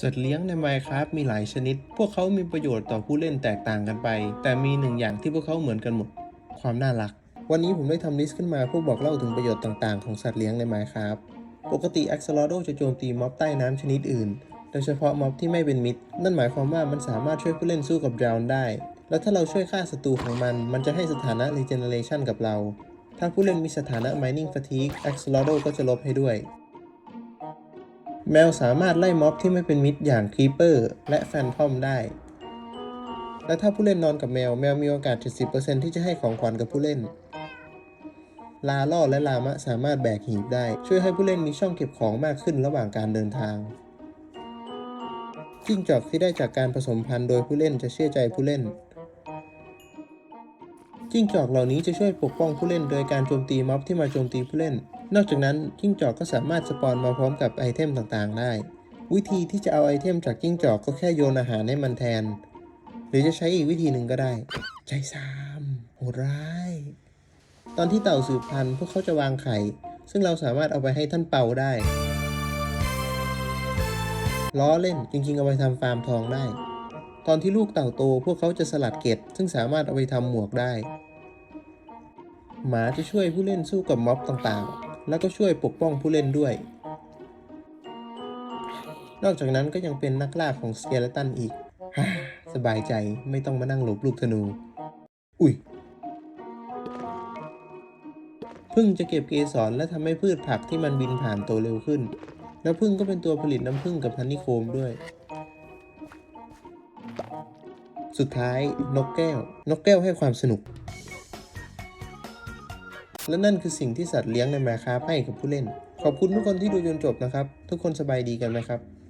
สัตว์เลี้ยงใน Minecraft มีหลายชนิด พวกเขามีประโยชน์ต่อผู้เล่นแตกต่างกันไป แต่มีหนึ่งอย่างที่พวกเขาเหมือนกันหมด ความน่ารัก วันนี้ผมได้ทำลิสต์ขึ้นมาเพื่อบอกเล่าถึงประโยชน์ต่างๆ ของสัตว์เลี้ยงใน Minecraft ปกติ Axolotl จะโจมตีม็อบใต้น้ำชนิดอื่น โดยเฉพาะม็อบที่ไม่เป็นมิตร นั่นหมายความว่ามันสามารถช่วยผู้เล่นสู้กับ Drown ได้ แล้วถ้าเราช่วยฆ่าศัตรูของมัน มันจะให้สถานะ Regeneration กับเรา ถ้าผู้เล่นมีสถานะ Mining Fatigue Axolotl ก็จะลบให้ด้วย แมวสามารถไล่ม็อบที่ไม่เป็นมิตรอย่างค e ีเปอร์และแฟนทอมได้ และถ้าผู้เล่นนอนกับแมว แมวมีโอกาส 70%ที่จะให้ของขวัญกับผู้เล่น ลาล่อและลามะสามารถแบกหีบได้ ช่วยให้ผู้เล่นมีช่องเก็บของมากขึ้นระหว่างการเดินทางจิ้งจอกที่ได้จากการผสมพันธุ์โดยผู้เล่นจะเชื่อใจผู้เล่น จิ้งจอกเหล่านี้จะช่วยปกป้องผู้เล่นโดยการโจมตีม็อบที่มาโจมตีผู้เล่น นอกจากนั้นจิ้งจอกก็สามารถสปอนมาพร้อมกับไอเทมต่างๆ ได้ วิธีที่จะเอาไอเทมจากจิ้งจอกก็แค่โยนอาหารให้มันแทน หรือจะใช้อีกวิธีหนึ่งก็ได้ ใจซามโหดร้าย ตอนที่เต่าสืบพันธุ์พวกเขาจะวางไข่ ซึ่งเราสามารถเอาไปให้ท่านเป่าได้ ล้อเล่นจริงๆเอาไปทำฟาร์มทองได้ ตอนที่ลูกเต่าโตพวกเขาจะสลัดเกล็ดซึ่งสามารถเอาไปทำหมวกได้หมาจะช่วยผู้เล่นสู้กับม็อบต่างๆ แล้วก็ช่วยปกป้องผู้เล่นด้วย นอกจากนั้นก็ยังเป็นนักล่าของสเกเลตันอีก สบายใจไม่ต้องมานั่งหลบลูกธนู อุ้ยพึ่งจะเก็บเกสรและทำให้พืชผักที่มันบินผ่านโตเร็วขึ้น แล้วพึ่งก็เป็นตัวผลิตน้ำพึ่งกับฮันนี่โคมด้วยสุดท้ายนกแก้ว นกแก้วให้ความสนุก และนั่นคือสิ่งที่สัตว์เลี้ยงในแมคคาให้กับผู้เล่น ขอบคุณทุกคนที่ดูจนจบนะครับ ทุกคนสบายดีกันไหมครับ